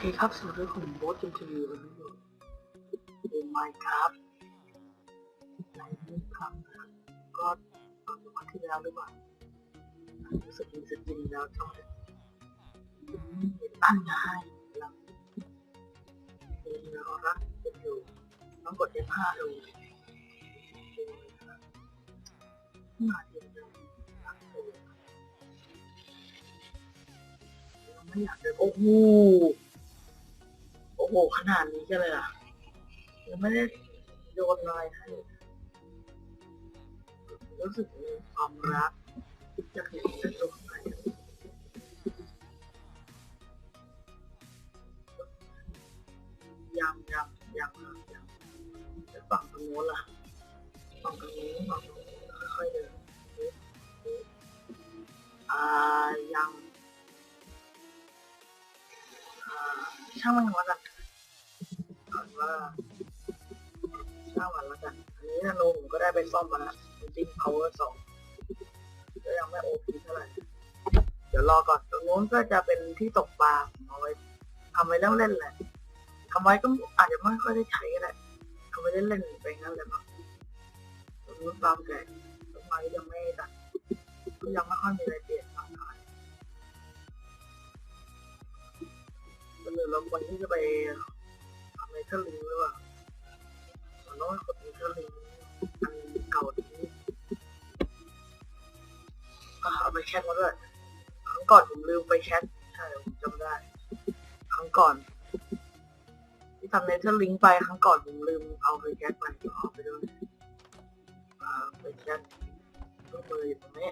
คครับสวัสดีผมโบ๊ทจิมทีวีวันนี้อยู่เกมไมค์ครับในนี้ครับนะครับก็ตอนวันที่แล้วหรือเปล่ารู้สึกมีสกินแล้วจังเลยเห็นอันง่ายแล้วเองเรารักกันอยู่ต้องกด F5 ดูมาเดียวเยรักเลยไม่อยากเลยโอ้โห โอ้โหขนาดนี้กันเลยอะยังไม่ได้โยนอะไรให้รู้สึกมีความรักจะเห็นเป็นตัวไหนยังยังยังยังยังแต่ฝั่งตรงโน้นล่ะฝั่งตรงนี้ฝั่งตรงนี้ค่อยๆเดินอ่ายังอ่าช่างมันแล้วกันก่ อนว่าช่างมันแล้วกัน อันนี้ธนูผมก็ได้ไปซ่อมมาแล้วจริง power สองก็ยังไม่โอพีเท่าไหร่ เดี๋ยวรอก่อนตรงนู้นก็จะเป็นที่ตกปลาเอาไว้ทำไว้เล่นเล่นๆแหละทำไว้ก็อาจจะไม่ค่อยได้ใช้ก็ได้ทำไว้เล่นเล่นๆไปงั้นเลยมั้งตรงนู้นปลาแก่ต้นไม้ยังไม่ตัดก็ยังไม่ค่อยมีอะไรเปลี่ยนมากเท่าไหร่หรือเราควรที่จะไป เทอร์ลิงหรือเปล่าผมต้องกดในเทอร์ลิงอันเก่านี้อะเอาไปแคทมาด้วยครั้งก่อนผมลืมไปแคทใช่ผมจำได้ ครั้งก่อน ที่ทำในเทอร์ลิงไปครั้งก่อนผมลืมเอาไปแคทไปเอาไปด้วยไปแคทก็มืออยู่ตรงนี้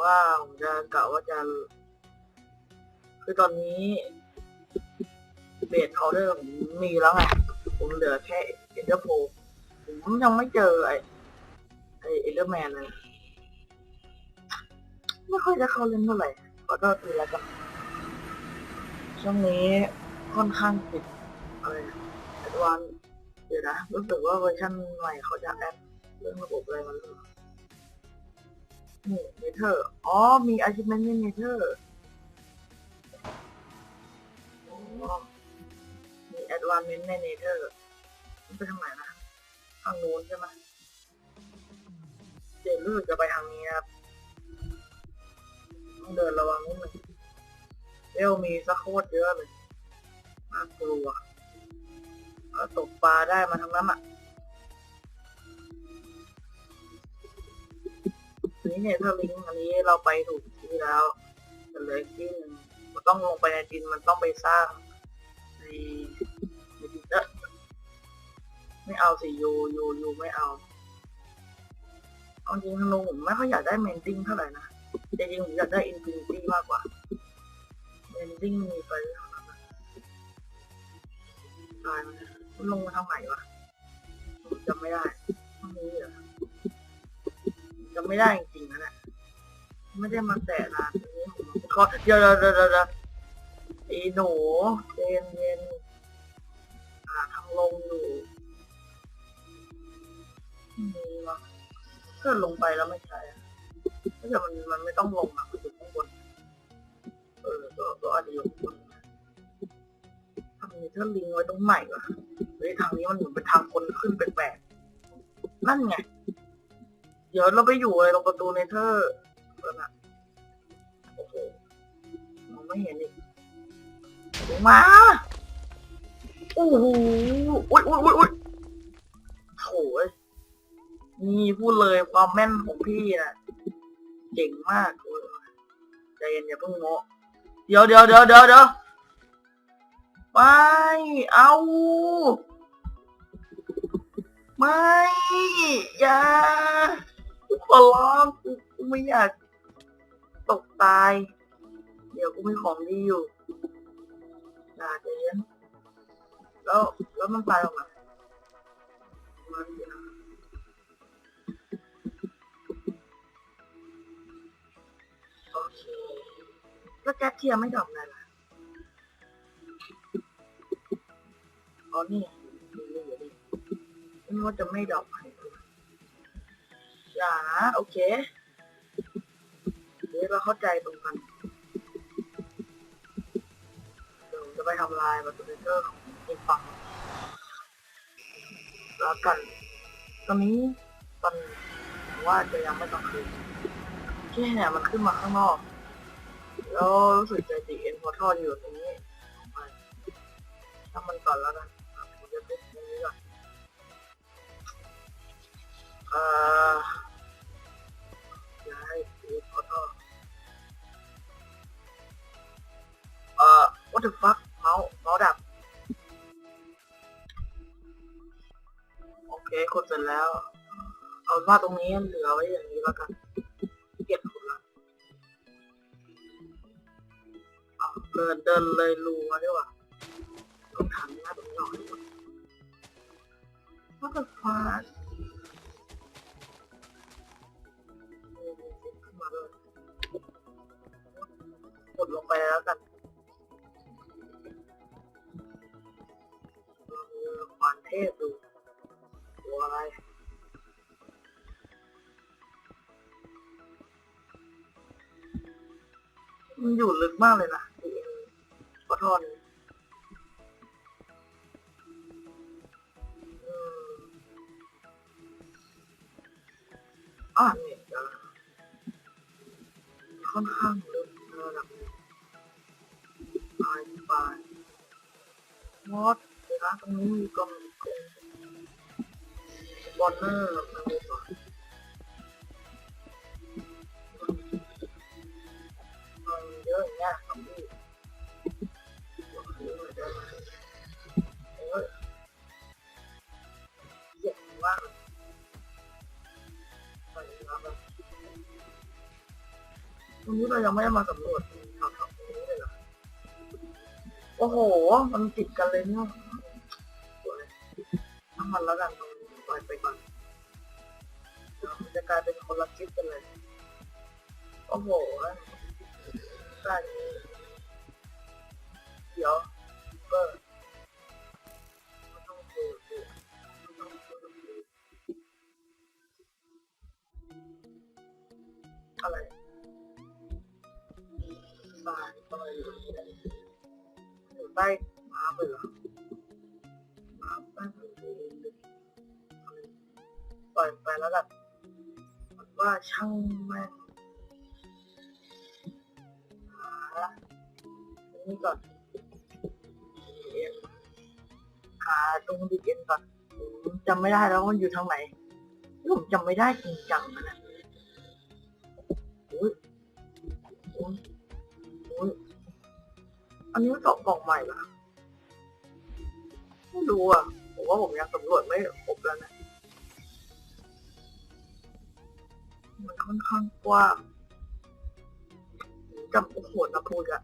ว่าผมจะกะว่าจะ คือตอนนี้เบสพาวเดอร์ผมมีแล้วไงผมเหลือแค่เอเดอร์โพผมยังไม่เจอไอไอเอเดอร์แมนเลยไม่ค่อยจะเข้าเล่นเท่าไหร่ขอโทษทีแล้วกันช่วงนี้ค่อนข้างติดอะไรแอดวานเดี๋ยวนะรู้สึกว่าเวอร์ชันใหม่เขาจะแอดเรื่องระบบอะไรมันเลยนี่เนเธอร์อ๋อมีอาชิเมนต์ในเนเธอร์ มีแอดวานเมนต์ในเนเธอร์มันไปทางไหนนะทางนู้นใช่ไหมเจนรู้สึกจะไปทางนี้ครับต้องเดินระวังนิดนึงเอลมีสักโคตรเยอะเลยน่ากลัวก็ตกปลาได้มาทั้งนั้นอะอันนี้เนี่ยถ้าลิงอันนี้เราไปถูกที่แล้วแต่เลยที่หนึ่งมันต้องลงไปในดินมันต้องไปสร้าง ในในดินเออไม่เอาสิยูยูยูไม่เอาเอาจริงธนูผมไม่ค่อยอยากได้เมนติ้งเท่าไหร่นะแต่จริงผมอยากได้อินฟินิตี้มากกว่าเมนติ้งมีไปเท่านั้นนะตายมันลงมาทางไหนวะจำไม่ได้ทางนี้เหรอจำไม่ได้จริงๆนะเนี่ยไม่ได้มาแตะนานอันนี้ผมขอเดี๋ยวเดี๋ยวเดี๋ยวเดี๋ยว อ้หนูเย็นเย็นหาทางลงอยู่มีวะถ้าลงไปแล้วไม่ใช่อะถ้าเกิดมันมันไม่ต้องลงอะมันอยู่ข้างบนเออก็ก็อาจจะอยู่ข้างบนทำนี้ถ้าลิงไว้ตรงไหนวะเฮ้ยทางนี้มันเหมือนเป็นทางคนขึ้นแปลกๆนั่นไงเดี๋ยวเราไปอยู่อะไรตรงประตูเนเธอร์เออนะโอ้โหมองไม่เห็นอีก มาโอ้โหอุ้ยอุ้ยอุ้ยอุ้ยโถ่เอ้ยนี่พูดเลยความแม่นของพี่น่ะเก่งมากโอ้ยใจเย็นอย่าเพิ่งโมเดี๋ยวเดี๋ยวเดี๋ยวเดี๋ยวเดี๋ยวไม่เอาไม่อย่าขอร้องกูไม่อยากตกตาย เดี๋ยวกูมีของดีอยู่ น่าจะเย็นแล้วแล้วมันตายออกมามันโอเคแล้วแก๊สเทียมไม่ดอกเลยล่ะอ๋อนี่นี่นี่นี่นี่ว่าจะไม่ดอกไหนอย่านะโอเคเดี๋ยวเราเข้าใจตรงกัน ไปทำลายประตูเตอร์ของอีกฝั่งแล้วกันตอนนี้ตอนว่าจะยังไม่ต้องคืนแค่เนี่ยมันขึ้นมาข้างนอก แล้วรู้สึกใจดีเอ็นพอทออยู่ตรงนี้ไปถ้ามันก่อนแล้วกันผมจะติดตรงนี้ก่อนเอ่อย้ายเอ็นพอทอเอ่อ what the fuck เมาส์ดับ โอเคคนเสร็จแล้ว เอาว่าตรงนี้เหลือไว้อย่างนี้แล้วกันเก็บคุณละเอาเดินเดินเลยรูมาดีกว่าต้องทำหน้าตรงนี้หน่อยว่าจะฟาดขึ้นมาด้วยกดลงไปแล้วกัน ควานเทพดูตัวอะไรมันอยู่ลึกมากเลยนะ วแบบตรงนี้เรายังไม่ได้มาสำรวจแถวๆตรงนี้เลยเหรอโอ้โห มันติดกันเลยเนี่ยน้ำมันแล้วกันตรงนี้ปล่อยไปก่อนมันจะกลายเป็นคนละคลิปกันเลย โอ้โหด้านนี้เดี๋ยว อะไรอยู่ตรงนี้เนี่ยอยู่ใต้ม้าไปเหรอม้าใต้ปล่อยไปแล้วกันว่าช่างแม่งหานนี้ก่อนหาตรงดีเอ็นก่อนผมจำไม่ได้แล้วมันอยู่ทางไหนผมจำไม่ได้จริงจังนะ อันนี้มันกล่องกล่องใหม่ปะไม่รู้อะ ผมว่าผมยังสำรวจไม่ครบแล้วนะ มันค่อนข้างกว้างจำโอ้โหนะพูดอะ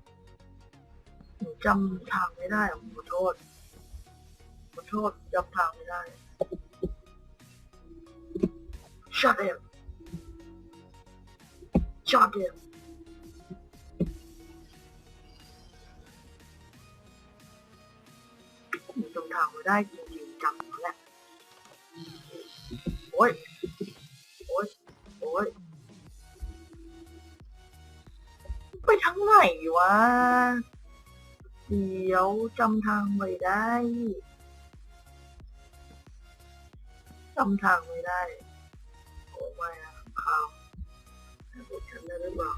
หนูจำทางไม่ได้อะขอโทษขอโทษจำทางไม่ได้ shut him shut him หนูจำทางไม่ได้จริงๆจำแล้วแหละโอ้ย โอ้ย โอ้ย ไปทางไหนวะ เดี๋ยวจำทางไม่ได้จำทางไม่ได้ โอ้ไม่อะข่าวให้พูดฉันได้หรือเปล่า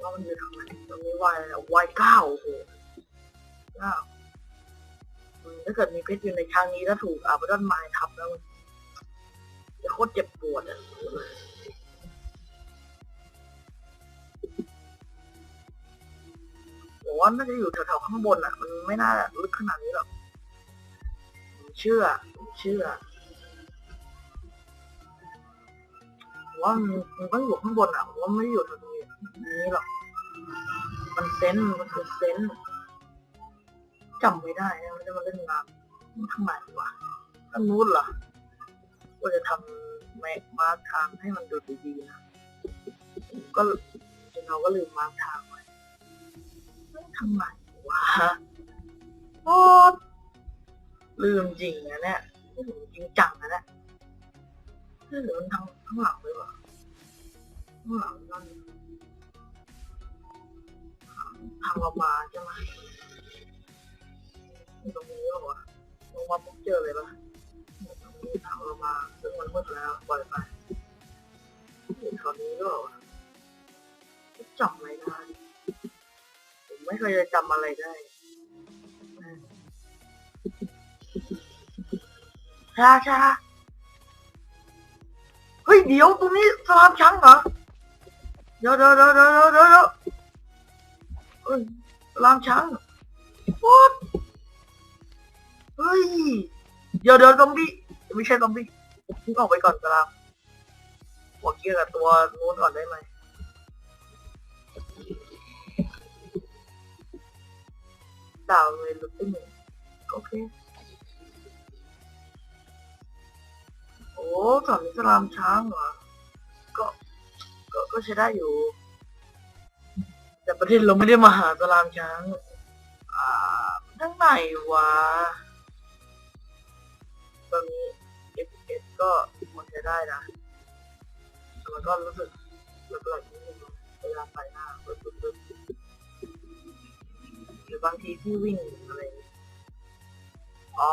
ว่ามันอยู่ทางไหนตรงนี้วายอะไรวายเก้าโอ้โหเก้าอืม ถ้าเกิดมีเพชรอยู่ในครั้งนี้แล้วถูกอาบดอนไม้ทับแล้วมันจะโคตรเจ็บปวดอะผมว่าน่าจะอยู่แถวๆข้างบนอะ มันไม่น่าลึกขนาดนี้หรอกผมเชื่อผมเชื่อผมว่ามันต้องอยู่ข้างบนอะผมว่าไม่ได้อยู่ตรงนี้นี้หรอกมันเซนส์มันคือเซน จำไม่ได้นะมันจะมาเล่นงานทำไมวะอันนู้นเหรอว่าจะทำแมกมาร์คทางให้มันดูดีๆนะก็เราก็ลืมมาร์คทางไว้ทำไมวะโอ๊ยลืมจริงนะเนี่ยนี่ผมจริงจังนะเนี่ยหรือมันทางข้างหลังเลยวะข้างหลังนั่นทางเรามาใช่ไหม ตรงนี้หรอวะลงมาปุ๊บเจอเลยปะเนี่ยตรงนี้ทามาซึ่งมันมืดแล้วปล่อยไปอยู่แถวนี้หรอวะจำไม่ได้ผมไม่เคยจะจำอะไรได้ชาชาเฮ้ยเดี๋ยวตรงนี้สลามช้างเหรอเดี๋ยวเดี๋ยวเดี๋ยวเดี๋ยวเดี๋ยวเดี๋ยวเฮ้ยสลามช้าง What เฮ้ย เดี๋ยวเดี๋ยวซอมบี้ไม่ใช่ซอมบี้ทิ้งออกไปก่อนสลามหัวเกียร์กับตัวนู้นก่อนได้ไหมดาวเลยลุกขึ้นหนึ่งโอเค โอ้สอนอิสลามช้างเหรอก็ก็ก็ใช้ได้อยู่ แต่ประเทศเราไม่ได้มาหาสลามช้าง อ่าทั้งไหนวะ ตอนนี้ FPS ก็มันใช้ได้นะแต่มันก็รู้สึกแปลกๆนิดนึงเวลาใส่หน้าปึ๊บปึ๊บปึ๊บหรือบางทีที่วิ่งอะไรอ๋อ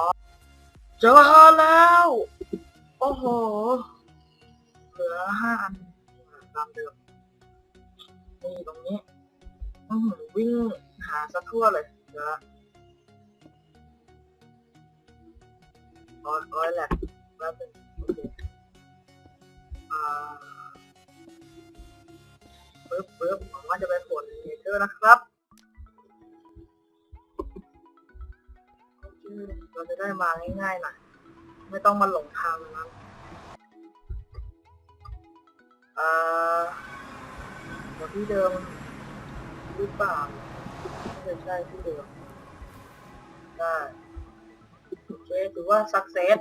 เจอแล้ว โอ้โห เหลือห้าอันตามเดิมนี่ตรงนี้วิ่งหาซะทั่วเลยเดี๋ย วละร้อยร้อยแหละแป๊บนึงโอเคอ่าปึ๊บปึ๊บหวังว่าจะเป็นผลเนเธอร์นะครับเราจะได้มาง่ายๆหน่อยไม่ต้องมาหลงทางนะอ่าเดี๋ยวที่เดิมหรือเปล่าไม่ใช่ที่เดิมได้ โอเคถือว่าสักเซส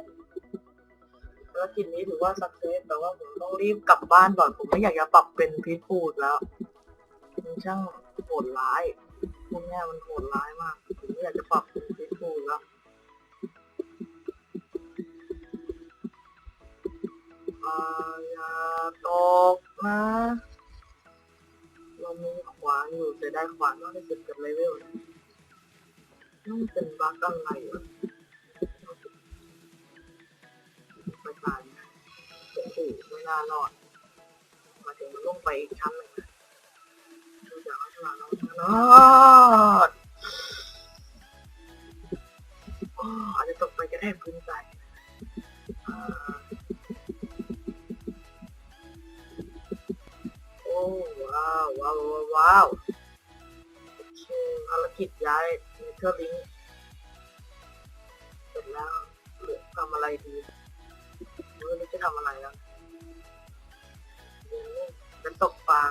ภารกิจนี้ถือว่าสักเซสแต่ว่าผมต้องรีบกลับบ้านก่อน ผมไม่อยากจะปรับเป็นพีทฟูดแล้วมันช่างโหดร้ายพวกเนี้ยมันโหดร้ายมาก ผมไม่อยากจะปรับเป็นพีทฟูดแล้วอย่าตกนะเรามีขวานอยู่จะได้ขวานมากที่สุดกับเลเวลต้องเป็นบั๊กอะไรวะารอดมาถึงมันลงไปอีกชั้นหนึ่งนะดูจากลักษณะแล้วไม่น่ารอด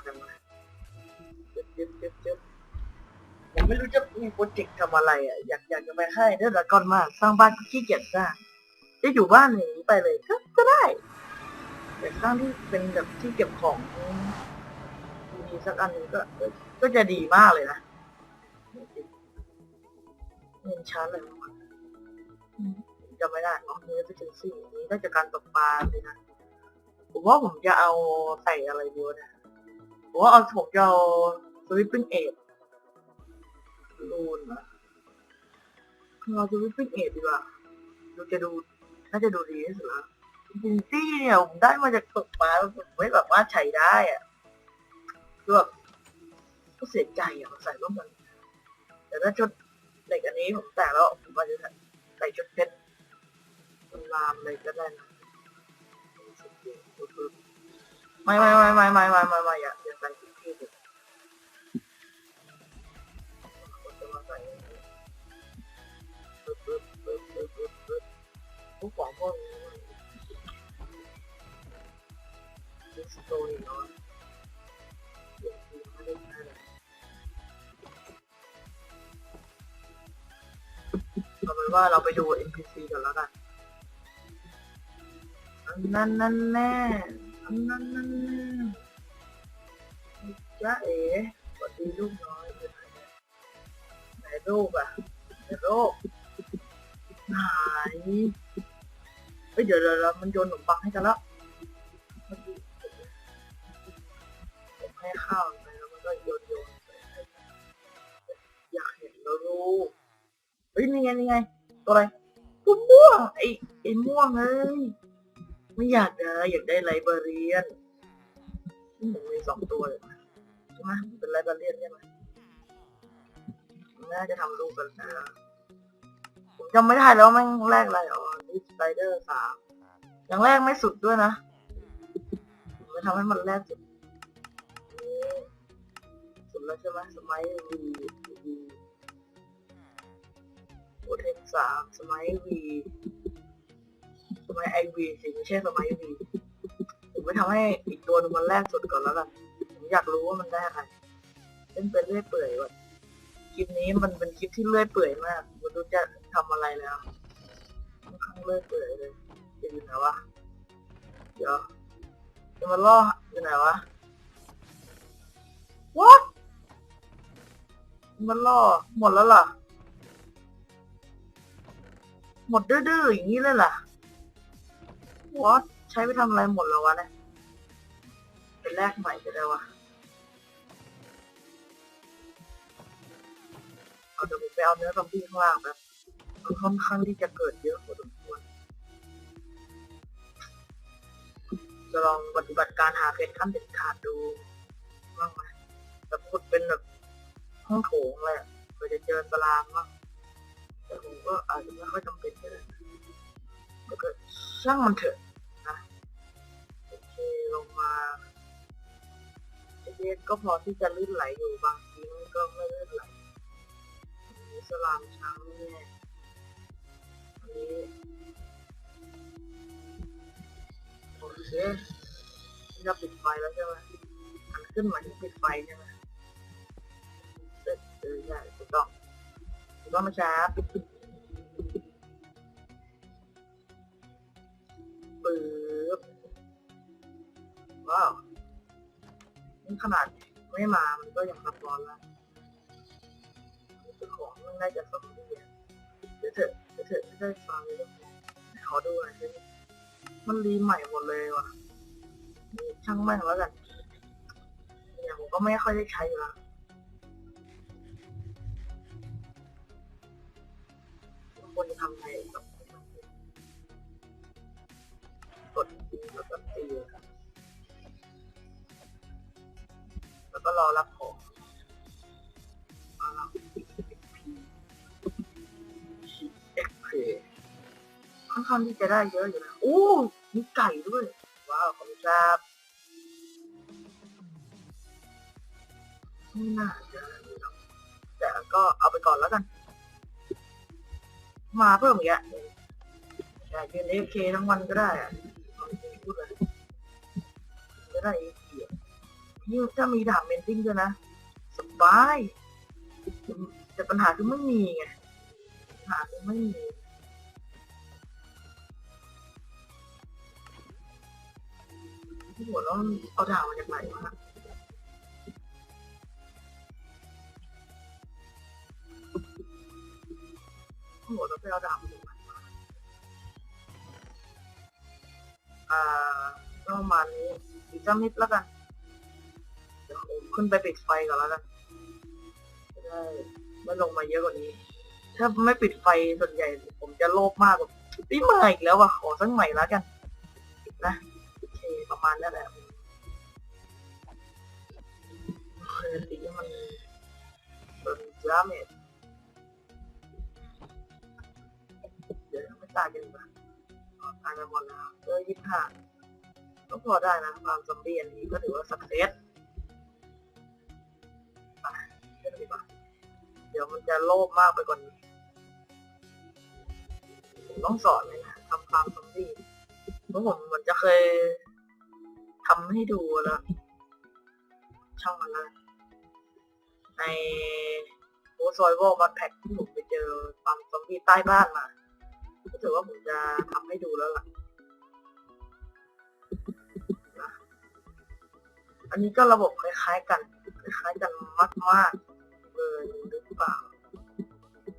ตกปลากันนะจึ๊บจึ๊บจึ๊บจึ๊บผมไม่รู้จะมีโปรเจกต์ทำอะไรอะ อยากอยากจะไปให้เดอร์ดก่อนมาก สร้างบ้านก็ขี้เกียจสร้างจะอยู่บ้านอย่างนี้ไปเลยก็ก็ได้แต่สร้างที่เป็นแบบที่เก็บของมีสักอันนึงก็ ก็จะดีมากเลยนะเงินชั้นเลยจำไม่ได้อ๋อเนื้อจะถึงสี่นี้น่าจะการตกปลาเลยนะ ผมว่าผมจะเอาใส่อะไรดีวะเนะ ผมว่าเอาผมจะเอาสวิปปิ้งเอ็ดลูนนะเอาสวิปปิ้งเอ็ดดีกว่าดูจะดูน่าจะดูดีที่สุดละบินตี้เนี่ยผมได้มาจากตกปลาผมไม่แบบว่าใช้ได้อะคือแบบก็เสียใจอะใส่ร่วมกันแต่ถ้าชุดเหล็กอันนี้ผมแต่แล้วผมก็จะใส่ชุดเพชรมันลามเลยก็ได้นะไม่ไม่ไม่ไม่ไม่ไม่ไม่ไม่อย่า พวกของพวกนี้ดิสโตนเนาะเอาเป็นว่าเราไปดู NPC กันแล้วกันนนั้นนั่นแน่นนั้นนั่นแน่จ้าเอ๋สวัสดีลูกน้อยอไหนลูกอะไหนลูกไหน เฮ้ยเดี๋ยวเดี๋ยวเดี๋ยวมันโยนขนมปังให้กันล้วเมื่อกี้ผมให้ข้าวมันไปแล้วมันก็โยนโยนไปให้อยากเห็นแล้วลูกเฮ้ยนี่ไงนี่ไงตัวอะไรตัวม่วงไอ้ไอ้ม่วงเอ้ยไม่อยากได้อยากได้ไลเบอเรียนนี่ผมมีสองตัวเลยนะใช่ไหมเป็นไลเบอเรียนใช่ไหมน่าจะทำลูกกันนะ ผมจำไม่ได้แล้วแม่งแรกอะไรอ๋อดิสไ i เดอร์สามอย่างแรกไม่สุดด้วยนะผมจะทำให้มันแรกสุดนี่สุดแล้วใช่ไหมสมัยวีวีโอเทนสามสมัยวีสมัยไอวีสิไม่ใช่สมัยวีผมไปทำให้อีกตัวหนึงมันแรกสุดก่อนแล้วกันผมอยากรู้ว่ามันได้อะไรเล่นไปเรื่อยเปื่อยว่ะคลิปนี้มันเป็นคลิปที่เลื่อยเปื่อยมากไม่รู้จะ ทำอะไรแล้วค่อนข้างเลื่อยเปื่อยเลยจะอยู่ไหนวะเดี๋ยวจะมาล่ออยู่ไหนวะ what มันล่อหมดแล้วเหรอหมดดื้อๆอย่างนี้เลยเหรอวอตใช้ไปทำอะไรหมดแล้ววะเนี่ยเป็นแรกใหม่ไปเลยวะเอาเดี๋ยวผมไปเอาเนื้อซอมบี้ข้างล่างแบบ มันค่อนข้างที่จะเกิดเยอะพอสมควรจะลองปฏิบัติการหาเพชรขั้นเด็ดขาดดูบ้างไหมแบบพูดเป็นแบบห้องโถงเลยอะเพื่อจะเจอสลามบ้างแต่ผมก็อาจจะไม่ค่อยจำเป็นก็ได้แล้วก็ช่างมันเถอะนะโอเคลงมาเด็กก็พอที่จะลื่นไหลอยู่บางทีมันก็ไม่ลื่นไหลสลามช้างแน่ โอเคนี่จะปิดไฟแล้วใช่ไหมอันขึ้นมาที่ปิดไฟใช่ไหมเออเออใช่ถูกต้องถูกต้องนะครับปึ๊บว้าวนี่ขนาดไม่มา มันก็ยังซับซ้อนแล้วของมันน่าจะสมบูร เถอะเดี๋ยวเถอะไม่ได้ฟังเลยขอดูหน่อยสิมันรีใหม่หมดเลยว่ะนี่ช่างแม่งแล้วกันเนี่ยผมก็ไม่ค่อยได้ใช้อยู่แล้วควรจะทำไงกับกดตีแล้วก็ตีแล้วก็รอรับ ข้างที่จะได้เยอะอยู่นะโอ้มีไก่ด้วย ว้าวขอบคุณครับไม่น่าจะมีหรอกแต่ก็เอาไปก่อนแล้วกัน มาเพิ่มอีกอะอยากเป็นเอฟเคทั้งวันก็ได้อะพูดเลยจะได้เอฟเคยิ่งถ้ามีดาบเมนติ้งด้วยนะ สบาย แต่ปัญหาคือไม่มีไงปัญหาคือไม่มี ที่หัวแล้วเอาดาบมาจากไหนวะหัวเราไปเอาดาบมาจากไหนวะอ่าประมาณนี้อีกสักนิดแล้วกัน เดี๋ยวผมขึ้นไปปิดไฟก่อนแล้วกันจะได้ไม่ลงมาเยอะกว่านี้ ถ้าไม่ปิดไฟส่วนใหญ่ ผมจะโลภมากแบบนี่มาอีกแล้วว่ะขอสักใหม่แล้วกันนะ ประมาณนั้นแหละเคยตีมันเป็นดาเมจเดี๋ยวไม่ตายกันดีกว่าอ๋อตายไปหมดแล้วเออยี่สิบห้าก็พอได้นะความซอมบีอันนี้ก็ถือว่าสักเซสเชื่อดีกว่าเดี๋ยวมันจะโลภมากไปกว่านี้ต้องสอนเลยนะทำฟามซอมบีเพราะผมเหมือนจะเคย ทำให้ดูแล้ว ช่างมันเลยในโอซอยวอลบัตแพ็กที่ผมไปเจอฟาร์มซอมบี้ใต้บ้านมาก็ถือว่าผมจะทำให้ดูแล้วล่ะ อันนี้ก็ระบบคล้ายๆกัน คล้ายๆกันมากๆเลยหรือเปล่า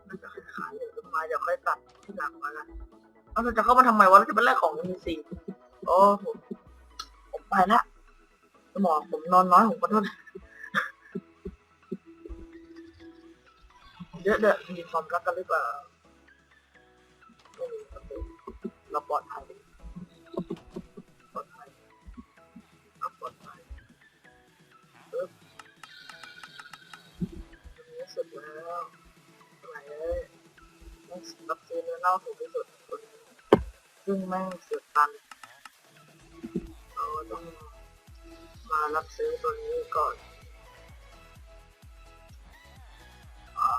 น่าจะคล้ายๆเลยต้นไม้เดี๋ยวค่อยตัดที่หลังมาละเอาเราจะเข้ามาทำไมวะแล้วจะเป็นแรกของมีซีโอ้ผม ตายละสมองผมนอนน้อยผมขอโทษเยอะๆมีความรักกันหรือเปล่าเราปลอดภัยปลอดภัยเราปลอดภัยเออสุดแล้วไหนเลยต้องรับซื้อเนื้อเล่าถูกที่สุดซึ่งแม่งเสียตัน ต้องมารับซื้อตัวนี้ก่อนอ่า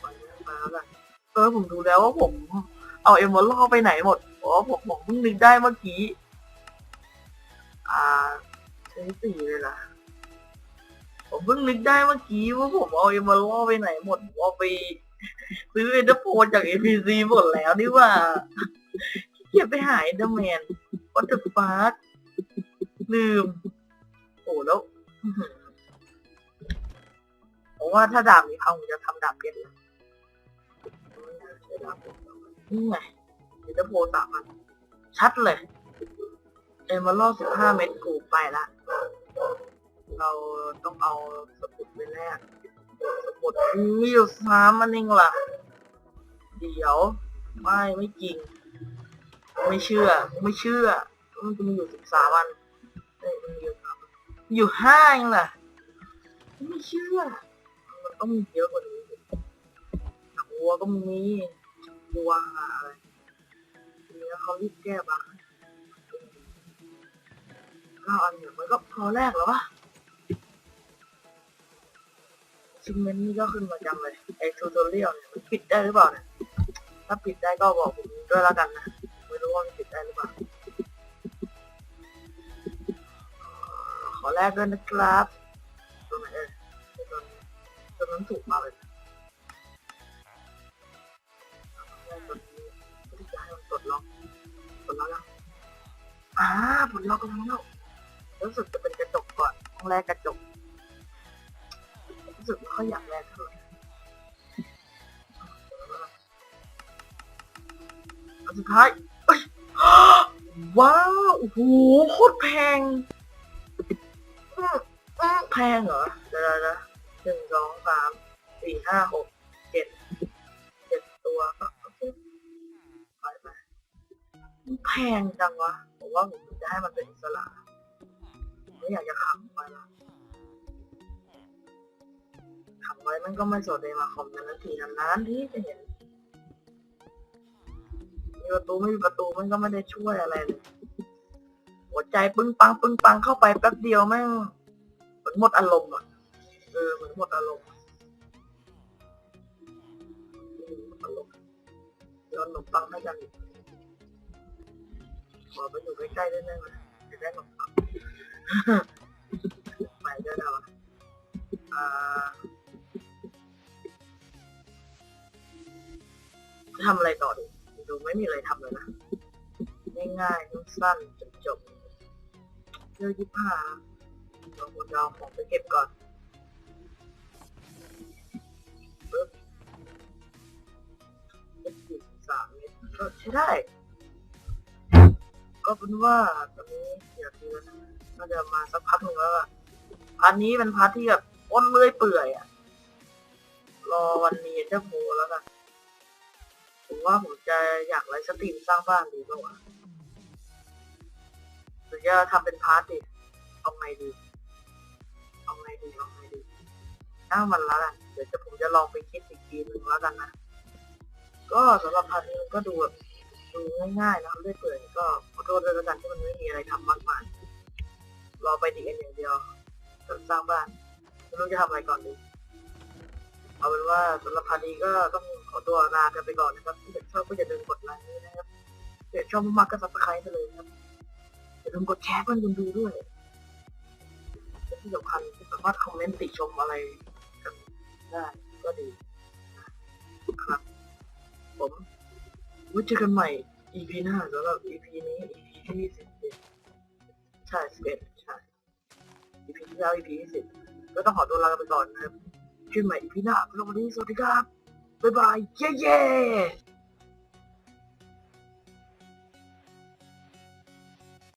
ไปแล้วกันเออผมดูแล้วว่าผม เอาเอ็มเมอรัลไปไหนหมดอ๋อผมผมเพิ่งนึกได้เมื่อกี้ อ่าใช้สี่เลยล่ะผมเพิ่งนึกได้เมื่อกี้ว่าผมเอาเอ็มเมอรัลไปไหนหมดผมเอาไป ซื้อเอเดอร์โพจากเอพีซีหมดแล้วนี่ว่าเกียจไปหาเอเดอร์แมนวัตถุฟาสลืม โอ้แล้วอื้อหือผมว่าถ้าดาบนี้พังผมจะทำดาบเพชรเลยนี่ไงเดี๋ยวจะโพสามอันชัดเลยเอมมอรัลสิบห้าเม็ดกูไปละ เราต้องเอาสมุดไปแรก สมุดมีอยู่สามอันเองล่ะ เดี๋ยว ไม่ไม่จริง ไม่เชื่อ ไม่เชื่อ มันจะมีอยู่สิบสามอันเอ้ยมันมีอยู่สามอันมีอยู่ห้าเองล่ะ ไม่เชื่อ มันต้องมีเยอะกว่านี้หัวก็มีบัวอะไรนี้เขารีบแก้บั๊กเก้าอันเนี่ยมันก็พอแรกแล้ววะ ชิมเมนนี่ก็ขึ้นมาจังเลยไอทูตอเรียลเนี่ยมันปิดได้หรือเปล่าเนี่ยถ้าปิดได้ก็บอกผมด้วยแล้วกันนะไม่รู้ว่ามันปิดได้หรือเปล่าขอแรกด้วยนะครับตัวไหนเอ่ยตัวนี้ตัวนั้นถูกมากเลยตัวนี้ที่จะให้มันปลดล็อกปลดล็อกยังอ่าปลดล็อกกันแล้วรู้สึกจะเป็นกระจกก่อนต้องแรกกระจก รู้สึกไม่ค่อยอยากแรกเท่าไหร่อันสุดท้ายว้าว โอ้โห โคตรแพง แพงเหรอ เดี๋ยวนะหนึ่งสองสามสี่ห้าหกเจ็ดเจ็ดตัวก็ไปไปแพงจังวะ ผมว่าผมจะให้มันเป็นอิสระไม่อยากจะขังไว้ละ ไว้มันก็ไม่สดเลยมาคอมกันนาทีนานๆที่จะเห็นมีประตูไม่มีประตูมันก็ไม่ได้ช่วยอะไรเลยหัวใจปึ้งปังปึ้งปังเข้าไปแป๊บเดียวแม่งเหมือนหมดอารมณ์อะเออเหมือนหมดอารมณ์หมดอารมณ์โยนขนมปังให้กันขอไปอยู่ใกล้ๆได้ไหมจะได้ขนมปังไปได้แล้วอ่า จะทำอะไรต่อดีดูไม่มีอะไรทำเลยนะ ง่ายๆสั้นจบจบๆเลือกยี่ห้าเราควรจะเอาของไปเก็บก่อนปึ๊บจ็ดสิบสามเมตรก็ใช้ได้ ก็เป็นว่าตอนนี้อยากดูนะน่าจะมาสักพักหนึ่งแล้วอะพาร์ทนี้เป็นพาร์ทที่แบบอ้นเลื่อยเปื่อยอะรอวันนี้จะโผล่แล้วกัน ว่าผมจะอยากไลฟ์สตรีมสร้างบ้านดีกว่าวะหรือจะทำเป็นพาร์ทดิเอาไงดี เอาไงดี เอาไงดีน่ามันแล้วกันเดี๋ยวจะผมจะลองไปคิดอีกทีหนึ่งแล้วกันนะ ก็สำหรับพาร์ทนี้ก็ดูแบบดูง่ายๆนะเรื่อยเปื่อยก็ขอโทษด้วยแล้วกันที่มันไม่มีอะไรทำมากมายรอไปดีเอ็นอย่างเดียวจนสร้างบ้านไม่รู้จะทำอะไรก่อนดี เอาเป็นว่าสำหรับพาร์ทนี้ก็ต้อง ขอตัวลากันไปก่อนนะครับถ้าเกิดชอบก็อย่าลืมกดไลค์นะครับถ้าเกิดชอบมากๆก็ซับสไครต์ไปเลยนะครับอย่าลืมกดแชร์เพื่อนคุณดูด้วยและที่สำคัญสามารถคอมเมนต์ติชมอะไรกันได้ก็ดีครับ ผมไว้เจอกันใหม่ EP หน้าสำหรับ EP นี้ EP ที่สิบใช่สิบเอ็ดใช่ EP ที่แล้ว EP ที่สิบก็ต้องขอตัวลาไปก่อนนะครับขึ้นใหม่อีพีหน้าสำหรับวันนี้สวัสดีครับ บ๊ายบายเย้เย้